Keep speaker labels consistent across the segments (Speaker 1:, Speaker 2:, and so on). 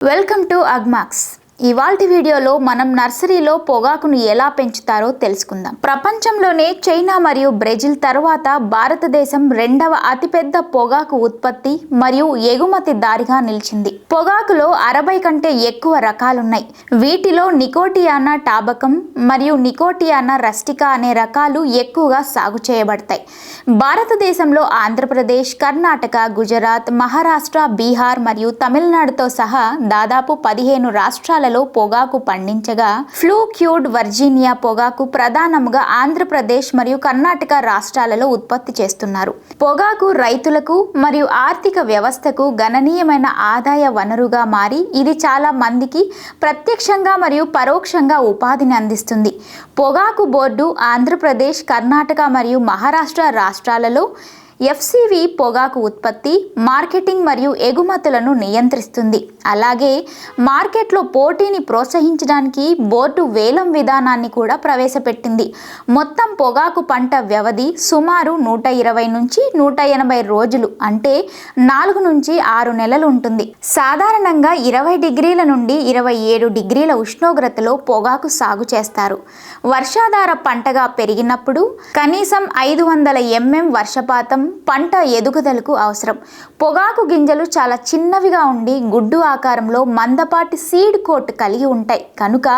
Speaker 1: Welcome to Agmax. ఇవాల్టి వీడియోలో మనం నర్సరీలో పొగాకును ఎలా పెంచుతారో తెలుసుకుందాం. ప్రపంచంలోనే చైనా మరియు బ్రెజిల్ తర్వాత భారతదేశం రెండవ అతిపెద్ద పొగాకు ఉత్పత్తి మరియు ఎగుమతి దారిగా నిలిచింది. పొగాకులో అరవై కంటే ఎక్కువ రకాలున్నాయి. వీటిలో నికోటియానా టాబకం మరియు నికోటియానా రస్టికా అనే రకాలు ఎక్కువగా సాగు చేయబడతాయి. భారతదేశంలో ఆంధ్రప్రదేశ్ కర్ణాటక గుజరాత్ మహారాష్ట్ర బీహార్ మరియు తమిళనాడుతో సహా దాదాపు పదిహేను రాష్ట్రాల రాష్ట్రాలలో పొగాకు పండించగా ఫ్లూ క్యూడ్ వర్జీనియా పొగాకు ప్రధానంగా ఆంధ్రప్రదేశ్ మరియు కర్ణాటక రాష్ట్రాలలో ఉత్పత్తి చేస్తున్నారు. పొగాకు రైతులకు మరియు ఆర్థిక వ్యవస్థకు గణనీయమైన ఆదాయ వనరుగా మారి ఇది చాలా మందికి ప్రత్యక్షంగా మరియు పరోక్షంగా ఉపాధిని అందిస్తుంది. పొగాకు బోర్డు ఆంధ్రప్రదేశ్ కర్ణాటక మరియు మహారాష్ట్ర రాష్ట్రాలలో ఎఫ్సివి పొగాకు ఉత్పత్తి మార్కెటింగ్ మరియు ఎగుమతులను నియంత్రిస్తుంది. అలాగే మార్కెట్లో పోటీని ప్రోత్సహించడానికి బోర్డు వేలం విధానాన్ని కూడా ప్రవేశపెట్టింది. మొత్తం పొగాకు పంట వ్యవధి సుమారు నూట ఇరవై నుంచి నూట ఎనభై రోజులు అంటే నాలుగు నుంచి ఆరు నెలలు ఉంటుంది. సాధారణంగా ఇరవై డిగ్రీల నుండి ఇరవై ఏడు డిగ్రీల ఉష్ణోగ్రతలో పొగాకు సాగు చేస్తారు. వర్షాధార పంటగా పెరిగినప్పుడు కనీసం ఐదు వందల ఎంఎం వర్షపాతం పంట ఎదుగుదలకు అవసరం. పొగాకు గింజలు చాలా చిన్నవిగా ఉండి గుడ్డు ఆకారంలో మందపాటి సీడ్ కోట్ కలిగి ఉంటాయి. కనుక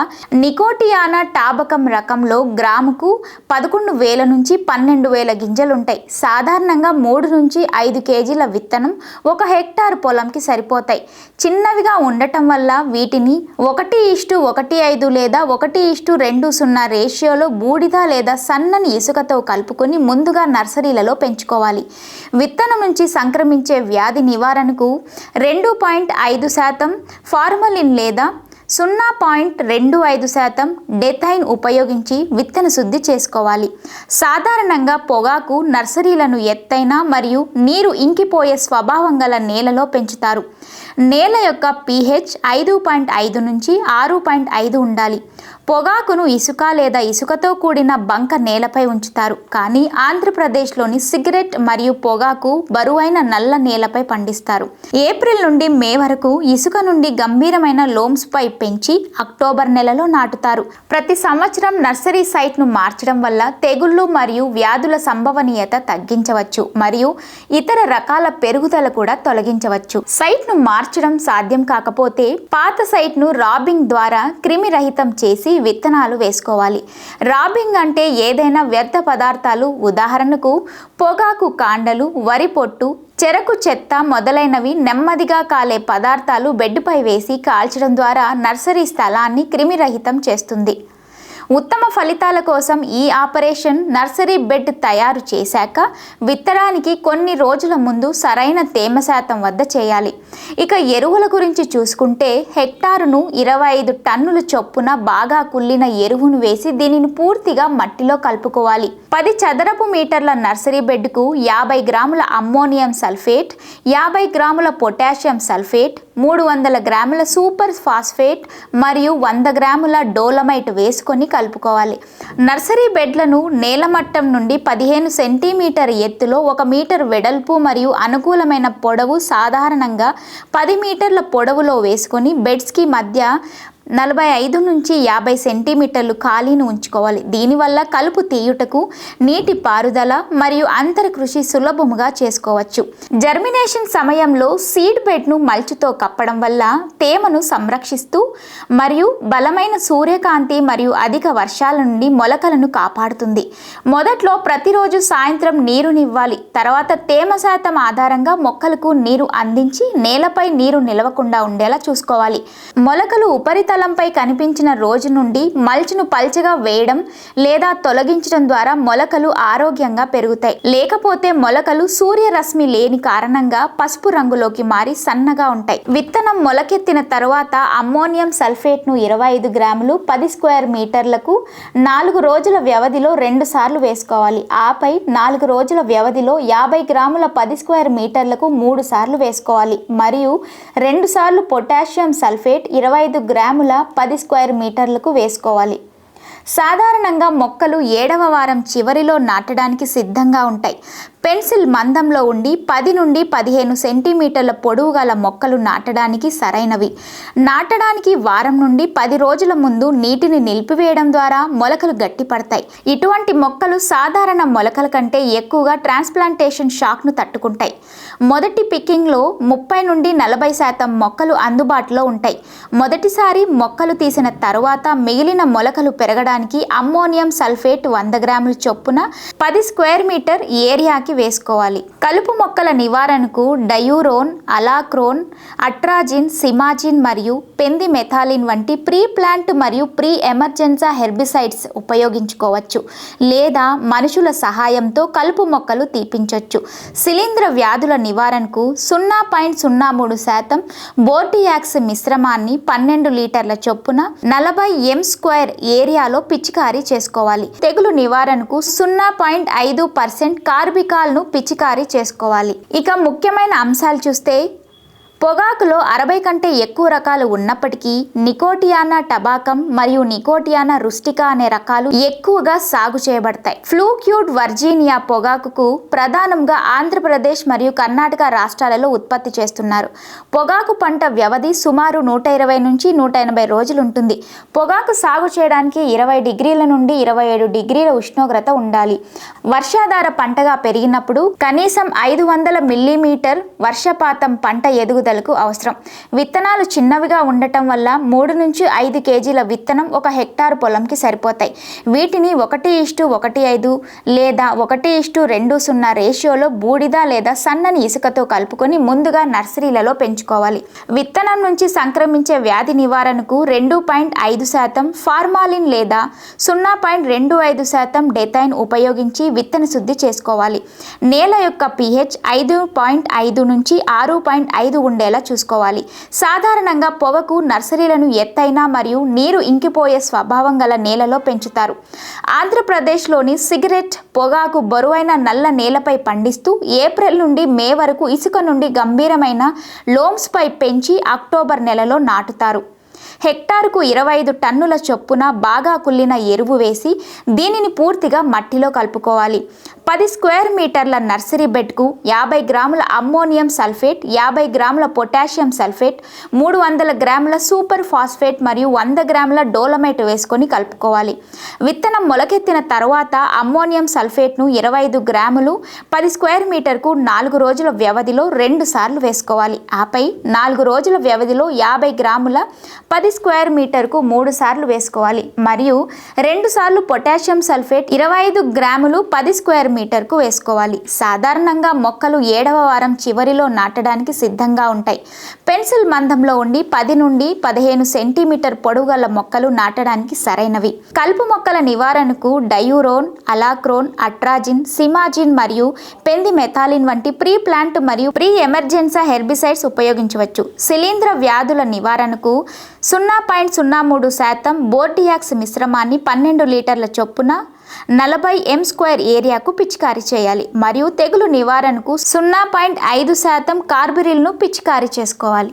Speaker 1: నికోటియానా టాబకం రకంలో గ్రాముకు పదకొండు వేల నుంచి పన్నెండు వేల గింజలు ఉంటాయి. సాధారణంగా మూడు నుంచి ఐదు కేజీల విత్తనం ఒక హెక్టార్ పొలంకి సరిపోతాయి. చిన్నవిగా ఉండటం వల్ల వీటిని ఒకటి ఇష్టు ఒకటి ఐదు లేదా ఒకటి ఇష్టు రెండు సున్నా రేషియోలో బూడిద లేదా సన్నని ఇసుకతో కలుపుకొని ముందుగా నర్సరీలలో పెంచుకోవాలి. విత్తనం నుంచి సంక్రమించే వ్యాధి నివారణకు రెండు పాయింట్ ఐదు శాతం ఫార్మలిన్ లేదా సున్నా పాయింట్ రెండు ఐదు శాతం డెథైన్ ఉపయోగించి విత్తన శుద్ధి చేసుకోవాలి. సాధారణంగా పొగాకు నర్సరీలను ఎత్తైన మరియు నీరు ఇంకిపోయే స్వభావం గల నేలలో పెంచుతారు. నేల యొక్క పీహెచ్ ఐదు పాయింట్ ఐదు నుంచి ఆరు పాయింట్ ఐదు ఉండాలి. పొగాకును ఇసుక లేదా ఇసుకతో కూడిన బంక నేలపై ఉంచుతారు. కానీ ఆంధ్రప్రదేశ్లోని సిగరెట్ మరియు పొగాకు బరువైన నల్ల నేలపై పండిస్తారు. ఏప్రిల్ నుండి మే వరకు ఇసుక నుండి గంభీరమైన లోమ్స్పై పెంచి అక్టోబర్ నెలలో నాటుతారు. ప్రతి సంవత్సరం నర్సరీ సైట్ను మార్చడం వల్ల తెగుళ్ళు మరియు వ్యాధుల సంభవనీయత తగ్గించవచ్చు మరియు ఇతర రకాల పెరుగుదల కూడా తొలగించవచ్చు. సైట్ను మార్చడం సాధ్యం కాకపోతే పాత సైట్ను రాబింగ్ ద్వారా క్రిమిరహితం చేసి విత్తనాలు వేసుకోవాలి. రాబింగ్ అంటే ఏదైనా వ్యర్థ పదార్థాలు ఉదాహరణకు పొగాకు కాండలు వరి పొట్టు చెరకు చెత్త మొదలైనవి నెమ్మదిగా కాలే పదార్థాలు బెడ్పై వేసి కాల్చడం ద్వారా నర్సరీ స్థలాన్ని క్రిమిరహితం చేస్తుంది. ఉత్తమ ఫలితాల కోసం ఈ ఆపరేషన్ నర్సరీ బెడ్ తయారు చేశాక విత్తడానికి కొన్ని రోజుల ముందు సరైన తేమ శాతం వద్ద చేయాలి. ఇక ఎరువుల గురించి చూసుకుంటే హెక్టారును ఇరవై ఐదు టన్నుల చొప్పున బాగా కుళ్ళిన ఎరువును వేసి దీనిని పూర్తిగా మట్టిలో కలుపుకోవాలి. పది చదరపు మీటర్ల నర్సరీ బెడ్కు యాభై గ్రాముల అమ్మోనియం సల్ఫేట్ యాభై గ్రాముల పొటాషియం సల్ఫేట్ మూడు వందల గ్రాముల సూపర్ ఫాస్ఫేట్ మరియు వంద గ్రాముల డోలమైట్ వేసుకొని కలుపుకోవాలి. నర్సరీ బెడ్లను నేలమట్టం నుండి పదిహేను సెంటీమీటర్ ఎత్తులో ఒక మీటర్ వెడల్పు మరియు అనుకూలమైన పొడవు సాధారణంగా పది మీటర్ల పొడవులో వేసుకొని బెడ్స్కి మధ్య నలభై ఐదు నుంచి యాభై సెంటీమీటర్లు ఖాళీని ఉంచుకోవాలి. దీనివల్ల కలుపు తీయుటకు నీటి పారుదల మరియు అంతర కృషి సులభముగా చేసుకోవచ్చు. జర్మినేషన్ సమయంలో సీడ్ బెడ్ను మల్చుతో కప్పడం వల్ల తేమను సంరక్షిస్తూ మరియు బలమైన సూర్యకాంతి మరియు అధిక వర్షాల నుండి మొలకలను కాపాడుతుంది. మొదట్లో ప్రతిరోజు సాయంత్రం నీరునివ్వాలి. తర్వాత తేమ శాతం ఆధారంగా మొక్కలకు నీరు అందించి నేలపై నీరు నిలవకుండా ఉండేలా చూసుకోవాలి. మొలకలు ఉపరిత ఉపరితలంపై కనిపించిన రోజు నుండి మల్చ్ను పల్చగా వేయడం లేదా తొలగించడం ద్వారా మొలకలు ఆరోగ్యంగా పెరుగుతాయి. లేకపోతే మొలకలు సూర్యరశ్మి లేని కారణంగా పసుపు రంగులోకి మారి సన్నగా ఉంటాయి. విత్తనం మొలకెత్తిన తర్వాత అమ్మోనియం సల్ఫేట్ను ఇరవై ఐదు గ్రాములు పది స్క్వేర్ మీటర్లకు నాలుగు రోజుల వ్యవధిలో రెండు సార్లు వేసుకోవాలి. ఆపై నాలుగు రోజుల వ్యవధిలో యాభై గ్రాముల పది స్క్వేర్ మీటర్లకు మూడు సార్లు వేసుకోవాలి. మరియు రెండు సార్లు పొటాషియం సల్ఫేట్ ఇరవై ఐదు గ్రాముల పది స్క్వేర్ మీటర్లకు వేసుకోవాలి. సాధారణంగా మొక్కలు ఏడవ వారం చివరిలో నాటడానికి సిద్ధంగా ఉంటాయి. పెన్సిల్ మందంలో ఉండి పది నుండి పదిహేను సెంటీమీటర్ల పొడవు గల మొక్కలు నాటడానికి సరైనవి. నాటడానికి వారం నుండి పది రోజుల ముందు నీటిని నిలిపివేయడం ద్వారా మొలకలు గట్టిపడతాయి. ఇటువంటి మొక్కలు సాధారణ మొలకల కంటే ఎక్కువగా ట్రాన్స్ప్లాంటేషన్ షాక్ను తట్టుకుంటాయి. మొదటి పికింగ్లో ముప్పై నుండి నలభై శాతం మొక్కలు అందుబాటులో ఉంటాయి. మొదటిసారి మొక్కలు తీసిన తరువాత మిగిలిన మొలకలు పెరగడానికి అమ్మోనియం సల్ఫేట్ వంద గ్రాముల చొప్పున పది స్క్వేర్ మీటర్ ఏరియాకి వేసుకోవాలి. కలుపు మొక్కల నివారణకు డయూరోన్ అలాక్రోన్ అట్రాజిన్ సిమాజిన్ మరియు పెంది మెథాలిన్ వంటి ప్రీ ప్లాంట్ మరియు ప్రీ ఎమర్జెన్సా హెర్బిసైడ్స్ ఉపయోగించుకోవచ్చు లేదా మనుషుల సహాయంతో కలుపు మొక్కలు తీపించవచ్చు శిలీంధ్ర వ్యాధుల నివారణకు సున్నా పాయింట్ సున్నా మూడు శాతం బోర్టియాక్స్ మిశ్రమాన్ని పన్నెండు లీటర్ల చొప్పున నలభై ఎం స్క్వేర్ ఏరియాలో పిచికారీ చేసుకోవాలి. తెగులు నివారణకు సున్నా పాయింట్ ఐదు పర్సెంట్ కార్బికాల్ను పిచికారీ చేసుకోవాలి. ఇక ముఖ్యమైన అంశాలు చూస్తే పొగాకులో అరవై కంటే ఎక్కువ రకాలు ఉన్నప్పటికీ నికోటియానా టబాకం మరియు నికోటియానా రుస్టికా అనే రకాలు ఎక్కువగా సాగు చేయబడతాయి. ఫ్లూక్యూడ్ వర్జీనియా పొగాకుకు ప్రధానంగా ఆంధ్రప్రదేశ్ మరియు కర్ణాటక రాష్ట్రాలలో ఉత్పత్తి చేస్తున్నారు. పొగాకు పంట వ్యవధి సుమారు నూట ఇరవై నుంచి నూట ఎనభై రోజులు ఉంటుంది. పొగాకు సాగు చేయడానికి ఇరవై డిగ్రీల నుండి ఇరవై ఏడు డిగ్రీల ఉష్ణోగ్రత ఉండాలి. వర్షాధార పంటగా పెరిగినప్పుడు కనీసం ఐదు వందల మిల్లీమీటర్ వర్షపాతం పంట ఎదుగుదల ఎదుగుదలకు అవసరం. విత్తనాలు చిన్నవిగా ఉండటం వల్ల మూడు నుంచి ఐదు కేజీల విత్తనం ఒక హెక్టార్ పొలంకి సరిపోతాయి. వీటిని ఒకటి ఇష్టు ఒకటి ఐదు లేదా ఒకటి ఇష్టు రెండు సున్నా రేషియోలో బూడిద లేదా సన్నని ఇసుకతో కలుపుకొని ముందుగా నర్సరీలలో పెంచుకోవాలి. విత్తనం నుంచి సంక్రమించే వ్యాధి నివారణకు రెండు పాయింట్ ఐదు శాతం ఫార్మాలిన్ లేదా సున్నా పాయింట్ రెండు ఐదు శాతం డెథైన్ ఉపయోగించి విత్తన శుద్ధి చేసుకోవాలి. నేల యొక్క పిహెచ్ ఐదు పాయింట్ ఐదు నుంచి ఆరు పాయింట్ ఐదు ఉండేలా చూసుకోవాలి. సాధారణంగా పొగకు నర్సరీలను ఎత్తైన మరియు నీరు ఇంకిపోయే స్వభావం గల నేలలో పెంచుతారు. ఆంధ్రప్రదేశ్లోని సిగరెట్ పొగాకు బరువైన నల్ల నేలపై పండిస్తూ ఏప్రిల్ నుండి మే వరకు ఇసుక నుండి గంభీరమైన లోమ్స్పై పెంచి అక్టోబర్ నెలలో నాటుతారు. హెక్టార్కు ఇరవై ఐదు టన్నుల చొప్పున బాగా కుళ్ళిన ఎరువు వేసి దీనిని పూర్తిగా మట్టిలో కలుపుకోవాలి. పది స్క్వేర్ మీటర్ల నర్సరీ బెడ్కు యాభై గ్రాముల అమ్మోనియం సల్ఫేట్ యాభై గ్రాముల పొటాషియం సల్ఫేట్ మూడు వందల గ్రాముల సూపర్ ఫాస్ఫేట్ మరియు వంద గ్రాముల డోలమైట్ వేసుకొని కలుపుకోవాలి. విత్తనం మొలకెత్తిన తర్వాత అమ్మోనియం సల్ఫేట్ను ఇరవై ఐదు గ్రాములు పది స్క్వేర్ మీటర్కు నాలుగు రోజుల వ్యవధిలో రెండు సార్లు వేసుకోవాలి. ఆపై నాలుగు రోజుల వ్యవధిలో యాభై గ్రాముల పది స్క్వేర్ మీటర్కు మూడు సార్లు వేసుకోవాలి. మరియు రెండు సార్లు పొటాషియం సల్ఫేట్ ఇరవై ఐదు గ్రాములు పది స్క్వేర్ మీటర్కు వేసుకోవాలి. సాధారణంగా మొక్కలు ఏడవ వారం చివరిలో నాటడానికి సిద్ధంగా ఉంటాయి. పెన్సిల్ మందంలో ఉండి పది నుండి పదిహేను సెంటీమీటర్ పొడవు గల మొక్కలు నాటడానికి సరైనవి. కలుపు మొక్కల నివారణకు డయూరోన్ అలాక్రోన్ అట్రాజిన్ సిమాజిన్ మరియు పెంది మెథాలిన్ వంటి ప్రీ ప్లాంట్ మరియు ప్రీ ఎమర్జెన్సా హెర్బిసైడ్స్ ఉపయోగించవచ్చు. శిలీంధ్ర వ్యాధుల నివారణకు సున్నా పాయింట్ సున్నా మూడు శాతం బోర్డియాక్స్ మిశ్రమాన్ని పన్నెండు లీటర్ల చొప్పున నలభై ఎం స్క్వేర్ ఏరియాకు పిచికారీ చేయాలి. మరియు తెగులు నివారణకు సున్నా పాయింట్ ఐదు శాతం కార్బరిల్ను పిచికారీ చేసుకోవాలి.